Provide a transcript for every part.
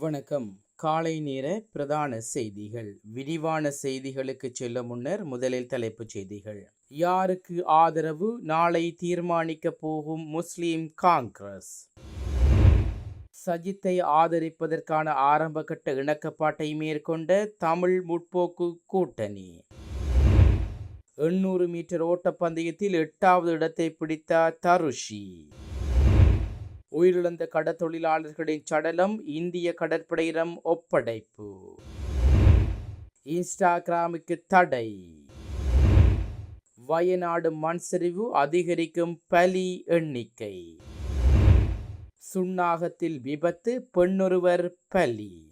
வணக்கம். காலை நேர பிரதான செய்திகள். விரிவான செய்திகளுக்கு செல்ல முன்னர் முதலில் தலைப்புச் செய்திகள். யாருக்கு ஆதரவு? நாளை தீர்மானிக்கப் போகும் முஸ்லீம் காங்கிரஸ். சஜித்தை ஆதரிப்பதற்கான ஆரம்பகட்ட இணக்கப்பாட்டை மேற்கொண்ட தமிழ் முற்போக்கு கூட்டணி. எண்ணூறு மீட்டர் ஓட்டப்பந்தயத்தில் எட்டாவது இடத்தை பிடித்தார் தருஷி. உயிரிழந்த கடற்தொழிலாளர்களின் சடலம் இந்திய கடற்படையிடம் ஒப்படைப்பு. இன்ஸ்டாகிராமுக்கு தடை. வயநாடு மண் சரிவு அதிகரிக்கும் பலி எண்ணிக்கை. சுண்ணாகத்தில் விபத்து பெண்ணொருவர் பலி.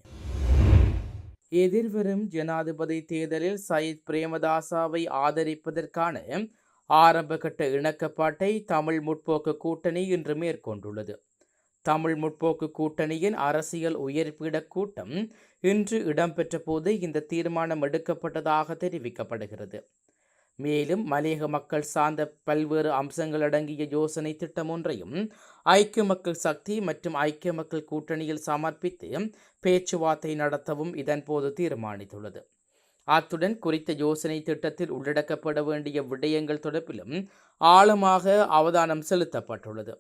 எதிர்வரும் ஜனாதிபதி தேர்தலில் சயித் பிரேமதாசாவை ஆதரிப்பதற்கான ஆரம்பகட்ட இணக்கப்பாட்டை தமிழ் முற்போக்கு கூட்டணி இன்று மேற்கொண்டுள்ளது. தமிழ் முற்போக்கு கூட்டணியின் அரசியல் உயர்பீட கூட்டம் இன்று இடம்பெற்ற போது இந்த தீர்மானம் எடுக்கப்பட்டதாக தெரிவிக்கப்படுகிறது. மேலும் மலையக மக்கள் சார்ந்த பல்வேறு அம்சங்கள் அடங்கிய யோசனை திட்டம் ஒன்றையும் ஐக்கிய மக்கள் சக்தி மற்றும் ஐக்கிய மக்கள் கூட்டணியில் சமர்ப்பித்து பேச்சுவார்த்தை நடத்தவும் இதன்போது தீர்மானித்துள்ளது. அத்துடன் குறித்த யோசனை திட்டத்தில் உள்ளடக்கப்பட வேண்டிய விடயங்கள் தொடர்பிலும் ஆழமாக அவதானம் செலுத்தப்பட்டுள்ளது.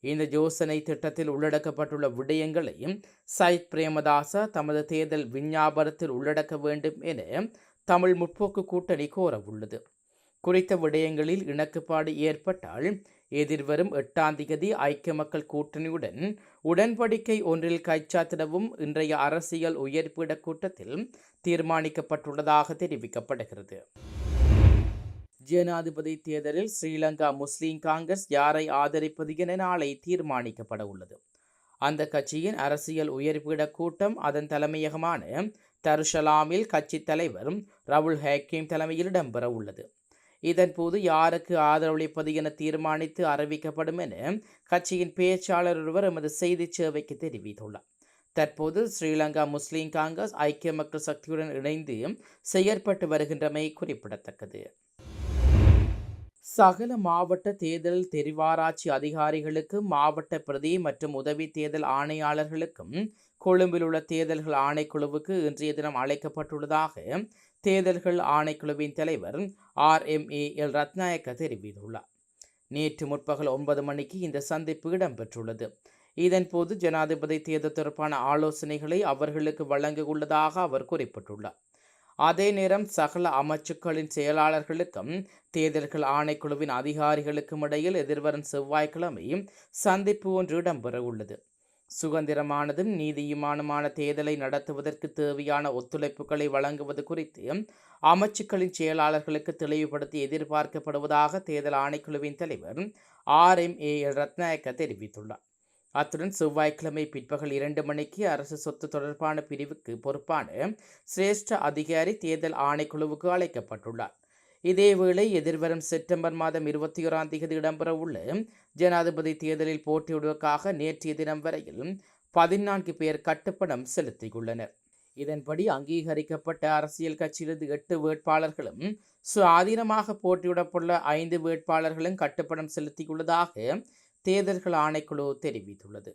இந்த யோசனை திட்டத்தில் உள்ளடக்கப்பட்டுள்ள விடயங்களையும் சயித் பிரேமதாச தமது தேர்தல் விஞ்ஞாபனத்தில் உள்ளடக்க வேண்டும் என தமிழ் முற்போக்கு கூட்டணி கோரவுள்ளது. குறித்த விடயங்களில் இணக்குப்பாடு ஏற்பட்டால் எதிர்வரும் எட்டாம் தேதி ஐக்கிய மக்கள் கூட்டணியுடன் உடன்படிக்கை ஒன்றில் கைச்சாத்திடவும் இன்றைய அரசியல் உயர்பீட கூட்டத்தில் தீர்மானிக்கப்பட்டுள்ளதாக தெரிவிக்கப்படுகிறது. ஜனாதிபதி தேர்தலில் ஸ்ரீலங்கா முஸ்லீம் காங்கிரஸ் யாரை ஆதரிப்பது என நாளை தீர்மானிக்கப்பட உள்ளது. அந்த கட்சியின் அரசியல் உயர்பீட கூட்டம் அதன் தலைமையகமான தருஷலாமில் கட்சி தலைவர் ரவுல் ஹேக்கிம் தலைமையில் இடம்பெற உள்ளது. இதன்போது யாருக்கு ஆதரவளிப்பது என தீர்மானித்து அறிவிக்கப்படும் என கட்சியின் பேச்சாளர் ஒருவர் எமது செய்தி சேவைக்கு தெரிவித்துள்ளார். தற்போது ஸ்ரீலங்கா முஸ்லீம் காங்கிரஸ் ஐக்கிய மக்கள் சக்தியுடன் இணைந்து செயற்பட்டு வருகின்றமை குறிப்பிடத்தக்கது. சகல மாவட்ட தேர்தல் தெரிவாராய்ச்சி அதிகாரிகளுக்கும் மாவட்ட பிரதி மற்றும் உதவி தேர்தல் ஆணையாளர்களுக்கும் கொழும்பில் உள்ள தேர்தல்கள் ஆணைக்குழுவுக்கு இன்றைய தினம் அழைக்கப்பட்டுள்ளதாக தேர்தல்கள் ஆணைக்குழுவின் தலைவர் R. M. A. L. Ratnayake தெரிவித்துள்ளார். நேற்று முற்பகல் ஒன்பது மணிக்கு இந்த சந்திப்பு இடம்பெற்றுள்ளது. இதன்போது ஜனாதிபதி தேர்தல் தொடர்பான ஆலோசனைகளை அவர்களுக்கு வழங்க உள்ளதாக அவர் குறிப்பிட்டுள்ளார். அதே நேரம் சகல அமைச்சுக்களின் செயலாளர்களுக்கும் தேர்தல்கள் ஆணைக்குழுவின் அதிகாரிகளுக்கும் இடையில் எதிர்வரும் செவ்வாய்க்கிழமை சந்திப்பு ஒன்று இடம்பெறவுள்ளது சுதந்திரமானதும் நீதியுமானமான தேர்தலை நடத்துவதற்கு தேவையான ஒத்துழைப்புகளை வழங்குவது குறித்து அமைச்சுக்களின் செயலாளர்களுக்கு தெளிவுபடுத்தி எதிர்பார்க்கப்படுவதாக தேர்தல் ஆணைக்குழுவின் தலைவர் ஆர் எம் ஏ ரத்நாயக்க தெரிவித்துள்ளார். அத்துடன் செவ்வாய்க்கிழமை பிற்பகல் இரண்டு மணிக்கு அரசு சொத்து தொடர்பான பிரிவுக்கு பொறுப்பான சிரேஷ்ட அதிகாரி தேர்தல் ஆணைக்குழுவுக்கு அழைக்கப்பட்டுள்ளார். இதேவேளை எதிர்வரும் செப்டம்பர் மாதம் இருபத்தி ஓராம் தேதி இடம்பெறவுள்ள ஜனாதிபதி தேர்தலில் போட்டியிடுவதற்காக நேற்றைய தினம் வரையில் பதினான்கு பேர் கட்டுப்பணம் செலுத்தியுள்ளனர். இதன்படி அங்கீகரிக்கப்பட்ட அரசியல் கட்சியிலிருந்து எட்டு வேட்பாளர்களும் சுயாதீனமாக போட்டியிடப்பட்டுள்ள ஐந்து வேட்பாளர்களும் கட்டுப்பணம் செலுத்தியுள்ளதாக தேர்தல்கள் ஆணைக்குழு தெரிவித்துள்ளது.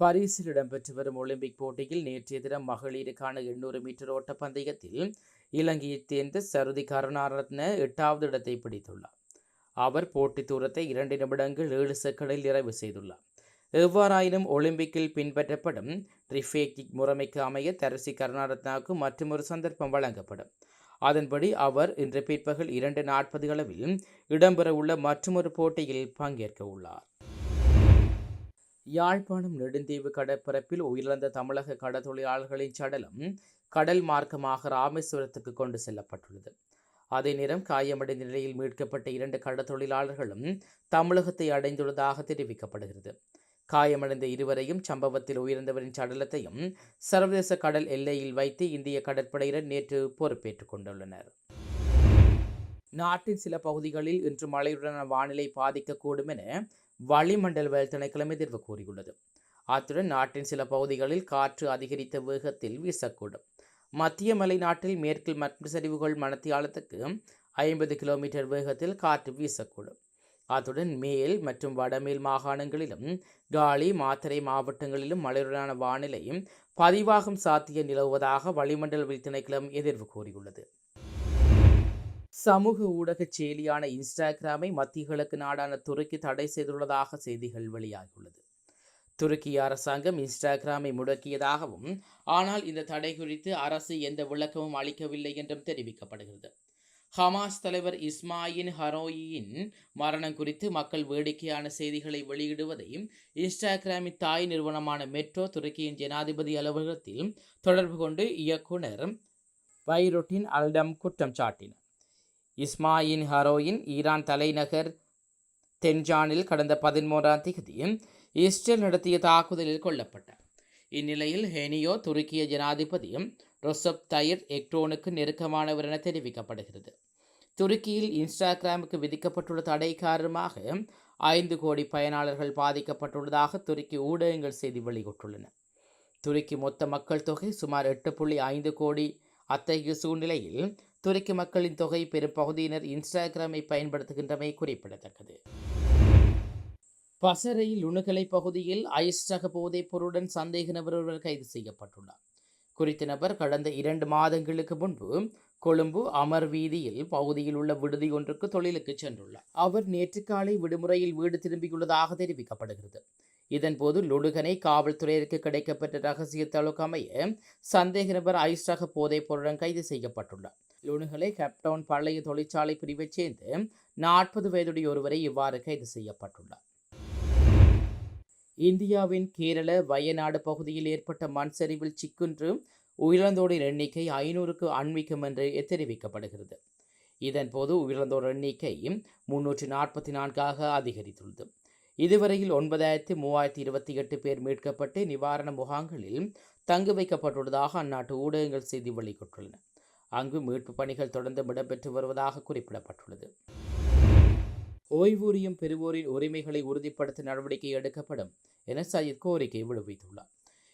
பாரிஸில் இடம்பெற்று வரும் ஒலிம்பிக் போட்டியில் நேற்றைய தினம் மகளிருக்கான எண்ணூறு மீட்டர் ஓட்ட பந்தயத்தில் இலங்கையைச் சேர்ந்த சருதி கருணாரத்ன எட்டாவது இடத்தை பிடித்துள்ளார். அவர் போட்டி தூரத்தை இரண்டு நிமிடங்கள் ஏழு செக்கடில் நிறைவு செய்துள்ளார். எவ்வாறாயினும் ஒலிம்பிக்கில் பின்பற்றப்படும் ரிஃபேக்கிக் முறைமைக்கு அமைய தரிசி கருணாரத்னாவுக்கு மற்றொரு சந்தர்ப்பம் வழங்கப்படும். அதன்படி அவர் இன்று பிற்பகல் இரண்டு நாற்பது அளவில் இடம்பெறவுள்ள மற்றொரு போட்டியில் பங்கேற்க உள்ளார். யாழ்ப்பாணம் நெடுந்தீவு கடற்பரப்பில் உயிரிழந்த தமிழக கடற்தொழிலாளர்களின் சடலம் கடல் மார்க்கமாக ராமேஸ்வரத்துக்கு கொண்டு செல்லப்பட்டுள்ளது. அதே நேரம் காயமடைந்த நிலையில் மீட்கப்பட்ட இரண்டு கடற்தொழிலாளர்களும் தமிழகத்தை அடைந்துள்ளதாக தெரிவிக்கப்படுகிறது. காயமடைந்த இருவரையும் சம்பவத்தில் உயிர்ந்தவரின் சடலத்தையும் சர்வதேச கடல் எல்லையில் வைத்து இந்திய கடற்படையினர் நேற்று பொறுப்பேற்றுக் கொண்டுள்ளனர். நாட்டின் சில பகுதிகளில் இன்று மழையுடனான வானிலை பாதிக்கக்கூடும் என வளிமண்டலவியல் திணைக்கிழமை எதிர்வு கூறியுள்ளது. அத்துடன் நாட்டின் சில பகுதிகளில் காற்று அதிகரித்த வேகத்தில் வீசக்கூடும். மத்திய மலை நாட்டில் மேற்கில் மற்ற சரிவுகள் மணத்தியாலத்துக்கு ஐம்பது கிலோமீட்டர் வேகத்தில் காற்று வீசக்கூடும். அத்துடன் மேல் மற்றும் வடமேல் மாகாணங்களிலும் காலி மாத்தரை மாவட்டங்களிலும் மழையுடனான வானிலையும் பதிவாகும் சாத்திய நிலவுவதாக வளிமண்டல திணைக்களம் எதிர்வு கூறியுள்ளது. சமூக ஊடக செயலியான இன்ஸ்டாகிராமை மத்திய கிழக்கு நாடான துருக்கி தடை செய்துள்ளதாக செய்திகள் வெளியாகியுள்ளது. துருக்கி அரசாங்கம் இன்ஸ்டாகிராமை முடக்கியதாகவும் ஆனால் இந்த தடை குறித்து அரசு எந்த விளக்கமும் அளிக்கவில்லை என்றும் தெரிவிக்கப்படுகிறது. ஹமாஸ் தலைவர் இஸ்மாயின் ஹரோயின் மரணம் குறித்து மக்கள் வேடிக்கையான செய்திகளை வெளியிடுவதையும் இன்ஸ்டாகிராமின் தாய் நிறுவனமான மெட்ரோ துருக்கியின் ஜனாதிபதி அலுவலகத்தில் தொடர்பு கொண்டு இயக்குனர் பைரோட்டின் அல்டம் குற்றம் சாட்டினார். இஸ்மாயின் ஹரோயின் ஈரான் தலைநகர் தென்ஜானில் கடந்த பதிமூன்றாம் தேதி இஸ்ரேல் நடத்திய தாக்குதலில் கொல்லப்பட்டார். இந்நிலையில் ஹெனியோ துருக்கிய ஜனாதிபதியும் ரொசப் தயிர் எக்ட்ரோனுக்கு நெருக்கமானவர் என தெரிவிக்கப்படுகிறது. துருக்கியில் இன்ஸ்டாகிராமுக்கு விதிக்கப்பட்டுள்ள தடை காரணமாக ஐந்து கோடி பயனாளர்கள் பாதிக்கப்பட்டுள்ளதாக துருக்கி ஊடகங்கள் செய்தி வெளியிட்டுள்ளன. துருக்கி மொத்த மக்கள் தொகை சுமார் எட்டு புள்ளி ஐந்து கோடி. அத்தகைய சூழ்நிலையில் துருக்கி மக்களின் தொகை பெரும் பகுதியினர் இன்ஸ்டாகிராமை பயன்படுத்துகின்றமை குறிப்பிடத்தக்கது. பசறையில் உணுகலை பகுதியில் ஐஸ் ரக போதைப் பொருளுடன் சந்தேக நபர் ஒருவர் கைது செய்யப்பட்டுள்ளார். குறித்த நபர் கடந்த இரண்டு மாதங்களுக்கு முன்பு கொழும்பு அமர் வீதியில் பகுதியில் உள்ள விடுதி ஒன்றுக்கு தொழிலுக்கு சென்றுள்ளார். அவர் நேற்று காலை விடுமுறையில் வீடு திரும்பியுள்ளதாக தெரிவிக்கப்படுகிறது. இதன்போது லுடுகனை காவல்துறையிற்கு கிடைக்கப்பெற்ற ரகசிய தழுக்கு அமைய சந்தேக நபர் ஐஸ்டாக போதைப் பொருடன் கைது செய்யப்பட்டுள்ளார். லுணுகலை கேப்டவுன் பழைய தொழிற்சாலை பிரிவைச் சேர்ந்து நாற்பது வயதுடைய ஒருவரை இவ்வாறு கைது செய்யப்பட்டுள்ளார். இந்தியாவின் கேரள வயநாடு பகுதியில் ஏற்பட்ட மண் சரிவில் சிக்குன்று உயிரிழந்தோரின் எண்ணிக்கை ஐநூறுக்கு அண்மிக்கும் என்று தெரிவிக்கப்படுகிறது இதன்போது உயிரிழந்தோர் எண்ணிக்கை முன்னூற்றி நாற்பத்தி நான்காக அதிகரித்துள்ளது. இதுவரையில் ஒன்பதாயிரத்தி மூவாயிரத்தி இருபத்தி எட்டு பேர் மீட்கப்பட்டு நிவாரண முகாம்களில் தங்க வைக்கப்பட்டுள்ளதாக அந்நாட்டு ஊடகங்கள் செய்தி வெளியிட்டுள்ளன. அங்கு மீட்பு பணிகள் தொடர்ந்து இடம்பெற்று வருவதாக குறிப்பிடப்பட்டுள்ளது. ஓய்வூதியம் பெறுவோரின் உரிமைகளை உறுதிப்படுத்த நடவடிக்கை எடுக்கப்படும் என சயித் கோரிக்கை விடுவித்துள்ளார்.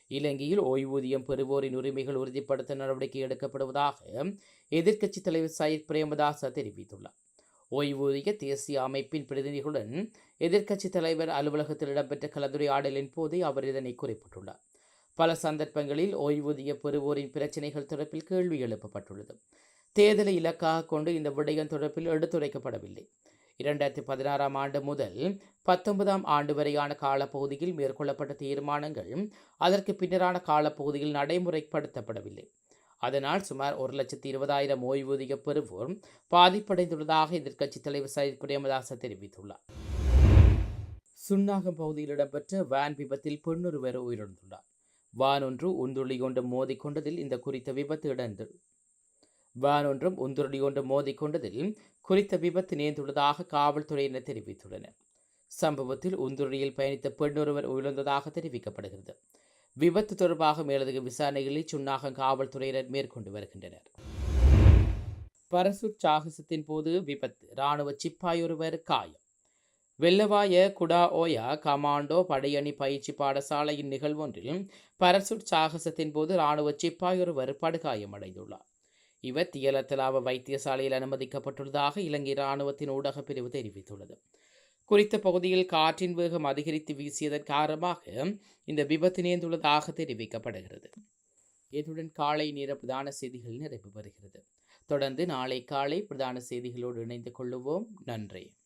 இலங்கையில் ஓய்வூதியம் பெறுவோரின் உரிமைகள் உறுதிப்படுத்த நடவடிக்கை எடுக்கப்படுவதாக எதிர்க்கட்சித் தலைவர் சயித் பிரேமதாச தெரிவித்துள்ளார். ஓய்வூதிய தேசிய அமைப்பின் பிரதிநிதிகளுடன் எதிர்க்கட்சித் தலைவர் அலுவலகத்தில் இடம்பெற்ற கலந்துரையாடலின் போதே அவர் இதனை குறிப்பிட்டுள்ளார். பல சந்தர்ப்பங்களில் ஓய்வூதிய பெறுவோரின் பிரச்சினைகள் தொடர்பில் கேள்வி எழுப்பப்பட்டுள்ளது. தேர்தலை இலக்காக கொண்டு இந்த விடயம் தொடர்பில் எடுத்துரைக்கப்படவில்லை. இரண்டாயிரத்தி பதினாறாம் ஆண்டு முதல் பத்தொன்பதாம் ஆண்டு வரையான காலப்பகுதியில் மேற்கொள்ளப்பட்ட தீர்மானங்கள் அதற்கு பின்னரான காலப்பகுதியில் நடைமுறைப்படுத்தப்படவில்லை. அதனால் சுமார் ஒரு லட்சத்தி இருபதாயிரம் ஓய்வூதிய பெறுவோர் பாதிப்படைந்துள்ளதாக எதிர்க்கட்சித் தலைவர் சயித் பிரேமதாச தெரிவித்துள்ளார். சுன்னாகம் பகுதியில் இடம்பெற்ற வேன் விபத்தில் பெண்ணொருவர் உயிரிழந்துள்ளார். வான் ஒன்று உந்துள்ளி கொண்டு மோதிக்கொண்டதில் இந்த குறித்த விபத்து இடர்ந்தது வேன் ஒன்றும் உந்துருளி மோதிக்கொண்டதில் குறித்த விபத்து நேர்ந்துள்ளதாக காவல்துறையினர் தெரிவித்துள்ளனர். சம்பவத்தில் உந்துரடியில் பயணித்த பெண்ணொருவர் உயிர்ந்ததாக தெரிவிக்கப்படுகிறது. விபத்து தொடர்பாக மேலதிக விசாரணைகளை சுன்னாகம் காவல்துறையினர் மேற்கொண்டு வருகின்றனர். பரசுர் சாகசத்தின் போது விபத்து இராணுவ சிப்பாயொருவர் காயம். வெள்ளவாய குடா ஓயா கமாண்டோ படையணி பயிற்சி பாடசாலையின் நிகழ்வொன்றில் பரசுட் சாகசத்தின் போது இராணுவ சிப்பாயொருவர் படுகாயமடைந்துள்ளார். இவர் தியலத்தலாவ வைத்தியசாலையில் அனுமதிக்கப்பட்டுள்ளதாக இலங்கை இராணுவத்தின் ஊடகப் பிரிவு தெரிவித்துள்ளது. குறித்த பகுதியில் காற்றின் வேகம் அதிகரித்து வீசியதன் காரணமாக இந்த விபத்து நேர்ந்துள்ளதாக தெரிவிக்கப்படுகிறது. இத்துடன் காலை நேர பிரதான செய்திகள் நிறைவு பெறுகிறது. தொடர்ந்து நாளை காலை பிரதான செய்திகளோடு இணைந்து கொள்ளுவோம். நன்றி.